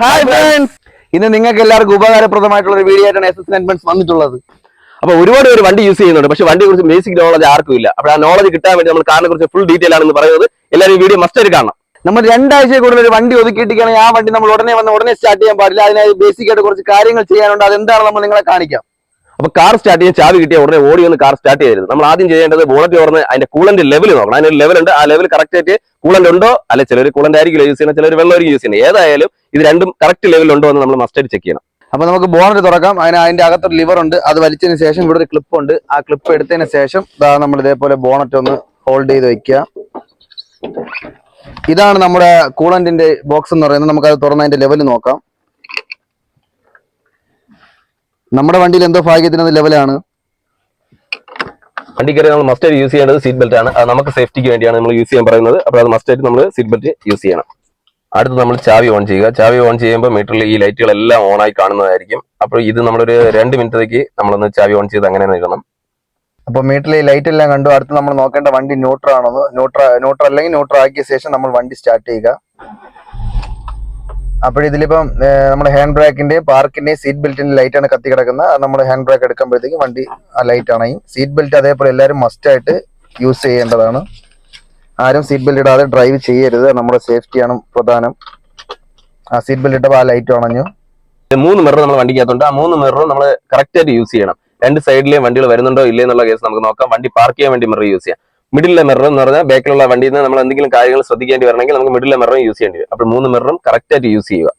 Hi friends ഇന്ന് നിങ്ങൾക്ക് എല്ലാവർക്കും ഉപകാരപ്രദമായിട്ടുള്ള ഒരു വീഡിയോ ആയിട്ടാണ് എസ് എസ് നെൻമെന്റ്സ് വന്നിട്ടുള്ളത്. അപ്പൊ ഒരുപാട് പേര് വണ്ടി യൂസ് ചെയ്യുന്നുണ്ട്. പക്ഷെ വണ്ടിയെ കുറിച്ച് ബേസിക് നോളജ് ആർക്കും ഇല്ല. അപ്പോൾ ആ നോളജ് കിട്ടാൻ വേണ്ടി നമ്മൾ കാറിനെ കുറിച്ച് ഫുൾ ഡീറ്റെയിൽ ആണെന്ന് പറയുന്നത്. എല്ലാവരും വീഡിയോ മസ്റ്റ് ആയിട്ട് കാണണം. നമ്മൾ രണ്ടാഴ്ച കൂടുതൽ ഒരു വണ്ടി ഒതുക്കിയിട്ടിരിക്കുകയാണെങ്കിൽ ആ വണ്ടി നമ്മൾ ഉടനെ വന്ന് ഉടനെ സ്റ്റാർട്ട് ചെയ്യാൻ പാടില്ല. അതിനായി ബേസിക് ആയിട്ട് കുറച്ച് കാര്യങ്ങൾ ചെയ്യാനുണ്ട്. അതെന്താണ് നമ്മൾ നിങ്ങളെ കാണിക്കാം? അപ്പൊ കാർ സ്റ്റാർട്ട് ചെയ്യാൻ ചാവി കിട്ടിയ ഉടനെ ഓടി ഒന്ന് കാർ സ്റ്റാർട്ട് ചെയ്യരുത് നമ്മൾ ആദ്യം ചെയ്യേണ്ടത് ബോണറ്റ് തുറന്ന് അതിന്റെ കൂളന്റ് ലെവൽ നോക്കണം. അതിനൊരു ലെവൽ ഉണ്ട്. ആ ലെവൽ കറക്റ്റ് ആയിട്ട് കൂളന്റ് ഉണ്ടോ? അല്ലെ ചിലർ കൂളന്റ് ആയിരിക്കും യൂസ് ചെയ്യുന്നത് ചിലർ വെള്ളമായിരിക്കും യൂസ് ചെയ്യുന്നത്. ഏതായാലും ഇത് രണ്ടും കറക്റ്റ് ലെവൽ ഉണ്ടോ എന്ന് നമ്മൾ മസ്റ്റ് ആയിട്ട് ചെക്ക് ചെയ്യണം. അപ്പൊ നമുക്ക് ബോണറ്റ് തുറക്കാം. അതിന് അതിന്റെ അകത്തൊരു ലിവർ ഉണ്ട്. അത് വലിച്ചതിന് ശേഷം ഇവിടെ ഒരു ക്ലിപ്പ് ഉണ്ട്. ആ ക്ലിപ്പ് എടുത്തതിന് ശേഷം നമ്മൾ ഇതേപോലെ ബോണറ്റ് ഒന്ന് ഹോൾഡ് ചെയ്ത് വെക്കുക. ഇതാണ് നമ്മുടെ കൂളന്റിന്റെ ബോക്സ് എന്ന് പറയുന്നത്. നമുക്ക് അത് തുറന്ന് അതിന്റെ ലെവൽ നോക്കാം. നമ്മുടെ വണ്ടിയിൽ എന്തോ ഭാഗ്യത്തിന് ലെവലാണ്. വണ്ടി കയറി നമ്മൾ മസ്റ്റ് ആയിട്ട് യൂസ് ചെയ്യേണ്ടത് സീറ്റ് ബെൽറ്റ് ആണ്. അത് നമുക്ക് സേഫ്റ്റിക്ക് വേണ്ടിയാണ് നമ്മൾ യൂസ് ചെയ്യാൻ പറയുന്നത്. അപ്പോൾ അത് മസ്റ്റ് ആയിട്ട് നമ്മൾ സീറ്റ് ബെൽറ്റ് യൂസ് ചെയ്യണം. അടുത്ത് നമ്മൾ ചാവി ഓൺ ചെയ്യുക. ചാവി ഓൺ ചെയ്യുമ്പോൾ മീറ്ററിൽ ഈ ലൈറ്റുകളെല്ലാം ഓൺ ആയി കാണുന്നതായിരിക്കും. അപ്പോൾ ഇത് നമ്മളൊരു രണ്ട് മിനിറ്റത്തേക്ക് നമ്മളൊന്ന് ചാവി ഓൺ ചെയ്ത് അങ്ങനെ നിൽക്കണം. അപ്പോൾ മീറ്ററിൽ ഈ ലൈറ്റ് എല്ലാം കണ്ടു. അടുത്ത് നമ്മൾ നോക്കേണ്ട വണ്ടി ന്യൂട്രൽ ആണോ ന്യൂട്രൽ ന്യൂട്രൽ അല്ലെങ്കിൽ ന്യൂട്രൽ ആക്കിയ ശേഷം നമ്മൾ വണ്ടി സ്റ്റാർട്ട് ചെയ്യുക. അപ്പോൾ ഇതിലിപ്പം നമ്മുടെ ഹാൻഡ് ബ്രേക്കിന്റെ പാർക്കിന്റെ സീറ്റ് ബെൽറ്റിന്റെ ലൈറ്റാണ് കത്തി കിടക്കുന്നത് നമ്മൾ ഹാൻഡ് ബ്രേക്ക് എടുക്കുമ്പോഴത്തേക്കും വണ്ടി ആ ലൈറ്റ് അണയും സീറ്റ് ബെൽറ്റ് അതേപോലെ എല്ലാവരും മസ്റ്റ് ആയിട്ട് യൂസ് ചെയ്യേണ്ടതാണ്. ആരും സീറ്റ് ബെൽറ്റ് ഇടാതെ ഡ്രൈവ് ചെയ്യരുത്. നമ്മുടെ സേഫ്റ്റിയാണ് പ്രധാനം. ആ സീറ്റ് ബെൽറ്റ് ഇട്ടപ്പോൾ ആ ലൈറ്റ് അണഞ്ഞു മൂന്ന് മിറർ നമ്മൾ വണ്ടിക്കകത്തുണ്ട്. ആ മൂന്ന് മിററും നമ്മൾ കറക്റ്റ് ആയിട്ട് യൂസ് ചെയ്യണം. രണ്ട് സൈഡിലെയും വണ്ടികൾ വരുന്നുണ്ടോ ഇല്ലേ എന്നുള്ള കേസ് നമുക്ക് നോക്കാം. വണ്ടി പാർക്ക് ചെയ്യാൻ വേണ്ടി മിറർ യൂസ് ചെയ്യാം. മിഡിലെ മിറർ എന്ന് പറഞ്ഞാൽ ബാക്കിലുള്ള വണ്ടിയിൽ നിന്ന് നമ്മൾ എന്തെങ്കിലും കാര്യങ്ങൾ ശ്രദ്ധിക്കേണ്ടി വരണമെങ്കിൽ നമുക്ക് മിഡിലെ മിററും യൂസ് ചെയ്യേണ്ടി വരും. അപ്പോൾ മൂന്ന് മിററും കറക്റ്റ് ആയിട്ട് യൂസ് ചെയ്യുക.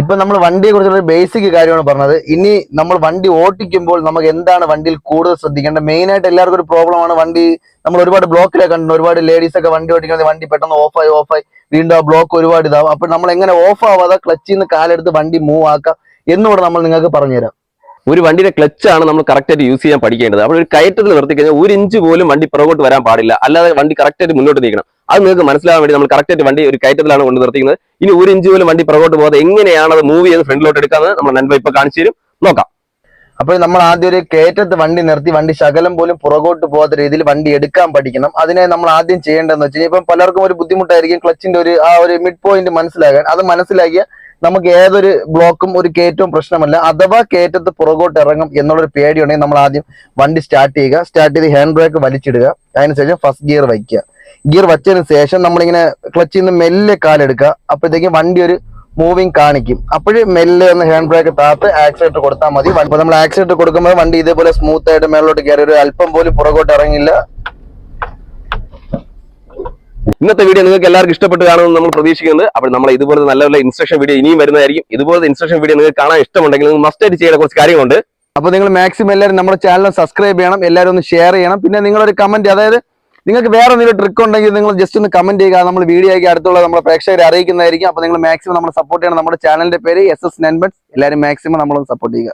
ഇപ്പൊ നമ്മൾ വണ്ടിയെ കുറിച്ചുള്ള ബേസിക് കാര്യമാണ് പറഞ്ഞത്. ഇനി നമ്മൾ വണ്ടി ഓട്ടിക്കുമ്പോൾ നമുക്ക് എന്താണ് വണ്ടിയിൽ കൂടുതൽ ശ്രദ്ധിക്കേണ്ടത്? മെയിൻ ആയിട്ട് എല്ലാവർക്കും ഒരു പ്രോബ്ലമാണ് വണ്ടി. നമ്മൾ ഒരുപാട് ബ്ലോക്കിലൊക്കെ കണ്ടു ഒരുപാട് ലേഡീസ് ഒക്കെ വണ്ടി ഓടിക്കുന്നത് വണ്ടി പെട്ടെന്ന് ഓഫായി ഓഫായി വീണ്ടും ആ ബ്ലോക്ക് ഒരുപാട് ഇതാവും. അപ്പൊ നമ്മൾ എങ്ങനെ ഓഫ് ആവാതെ ക്ലച്ചിൽ നിന്ന് കാലെടുത്ത് വണ്ടി മൂവ് ആക്കാം? എന്നുകൂടെ നമ്മൾ നിങ്ങൾക്ക് പറഞ്ഞുതരാം. ഒരു വണ്ടിയുടെ ക്ലച്ച് ആണ് നമ്മൾ കറക്റ്റായിട്ട് യൂസ് ചെയ്യാൻ പഠിക്കേണ്ടത്. അപ്പോൾ ഒരു കയറ്റത്തിൽ നിർത്തി കഴിഞ്ഞാൽ ഒരു ഇഞ്ച് പോലും വണ്ടി പുറകോട്ട് വരാൻ പാടില്ല. അല്ലാതെ വണ്ടി കറക്റ്റായിട്ട് മുന്നോട്ട് നീക്കണം അത് നിങ്ങൾക്ക് മനസ്സിലാവാൻ വേണ്ടി നമ്മൾ കറക്റ്റായിട്ട് വണ്ടി ഒരു കയറ്റത്തിലാണ് കൊണ്ട് നിർത്തിക്കുന്നത് ഇനി ഒരു ഇഞ്ച് പോലും വണ്ടി പുറകോട്ട് പോകാതെ എങ്ങനെയാണ് അത് മൂവ് ചെയ്ത് ഫ്രണ്ടിലോട്ട് എടുക്കാമെന്ന് നമ്മൾ നൻപ ഇപ്പൊ കാണിച്ചു തരും. നോക്കാം. അപ്പോൾ നമ്മൾ ആദ്യം ഒരു കയറ്റത്ത് വണ്ടി നിർത്തി വണ്ടി ശകലം പോലും പുറകോട്ട് പോകാത്ത രീതിയിൽ വണ്ടി എടുക്കാൻ പഠിക്കണം. അതിനെ നമ്മൾ ആദ്യം ചെയ്യേണ്ടതെന്ന് വെച്ച് കഴിഞ്ഞാൽ ഇപ്പം പലർക്കും ഒരു ബുദ്ധിമുട്ടായിരിക്കും ക്ലച്ചിന്റെ ഒരു ആ ഒരു മിഡ് പോയിന്റ് മനസ്സിലാകാൻ. അത് മനസ്സിലാക്കിയ നമുക്ക് ഏതൊരു ബ്ലോക്കും ഒരു കയറ്റവും പ്രശ്നമല്ല. അഥവാ കയറ്റത്ത് പുറകോട്ട് ഇറങ്ങും എന്നുള്ളൊരു പേടിയുണ്ടെങ്കിൽ നമ്മൾ ആദ്യം വണ്ടി സ്റ്റാർട്ട് ചെയ്യുക. സ്റ്റാർട്ട് ചെയ്ത് ഹാൻഡ് ബ്രേക്ക് വലിച്ചിടുക. അതിനുശേഷം ഫസ്റ്റ് ഗിയർ വയ്ക്കുക. ഗിയർ വച്ചതിന് ശേഷം നമ്മളിങ്ങനെ ക്ലച്ചിൽ നിന്ന് മെല്ലെ കാലെടുക്കുക അപ്പോഴത്തേക്കും വണ്ടി ഒരു മൂവിങ് കാണിക്കും. അപ്പോഴ് മെല്ലെ ഒന്ന് ഹാൻഡ് ബ്രേക്ക് താത്ത് ആക്സിലേറ്റർ കൊടുത്താൽ മതി. അപ്പൊ നമ്മൾ ആക്സിലേറ്റർ കൊടുക്കുമ്പോൾ വണ്ടി ഇതേപോലെ സ്മൂത്ത് ആയിട്ട് മേലോട്ട് കയറി ഒരു അല്പം പോലും പുറകോട്ട് ഇറങ്ങില്ല. ഇന്നത്തെ വീഡിയോ നിങ്ങൾക്ക് എല്ലാവർക്കും ഇഷ്ടപ്പെട്ട് കാണുമെന്ന് നമ്മൾ പ്രതീക്ഷിക്കുന്നത്. അപ്പോൾ നമ്മൾ ഇതുപോലെ നല്ല നല്ല ഇൻസ്ട്രക്ഷൻ വീഡിയോ ഇനിയും വരുന്നതായിരിക്കും. ഇതുപോലത്തെ ഇൻസ്ട്രക്ഷൻ വീഡിയോ നിങ്ങൾക്ക് കാണാൻ ഇഷ്ടമുണ്ടെങ്കിൽ നിങ്ങൾ മസ്റ്റ് ആയിട്ട് ചെയ്യേണ്ട കുറച്ച് കാര്യമുണ്ട് അപ്പൊ നിങ്ങൾ മാക്സിമം എല്ലാവരും നമ്മുടെ ചാനൽ സബ്സ്ക്രൈബ് ചെയ്യണം എല്ലാവരും ഒന്ന് ഷെയർ ചെയ്യണം. പിന്നെ നിങ്ങളൊരു കമന്റ് അതായത് നിങ്ങൾക്ക് വേറെ എന്തെങ്കിലും ട്രിക്ക് ഉണ്ടെങ്കിൽ നിങ്ങൾ ജസ്റ്റ് ഒന്ന് കമന്റ് ചെയ്യുക. നമ്മൾ വീഡിയോ ആക്കി അടുത്തുള്ള നമ്മുടെ പ്രേക്ഷകരെ അറിയിക്കുന്നതായിരിക്കും. അപ്പൊ നിങ്ങൾ മാക്സിമം നമ്മൾ സപ്പോർട്ട് ചെയ്യണം. നമ്മുടെ ചാനലിന്റെ പേര് എസ് എസ് നെൻബട്സ് എല്ലാവരും മാക്സിമം നമ്മളൊന്ന് സപ്പോർട്ട് ചെയ്യുക.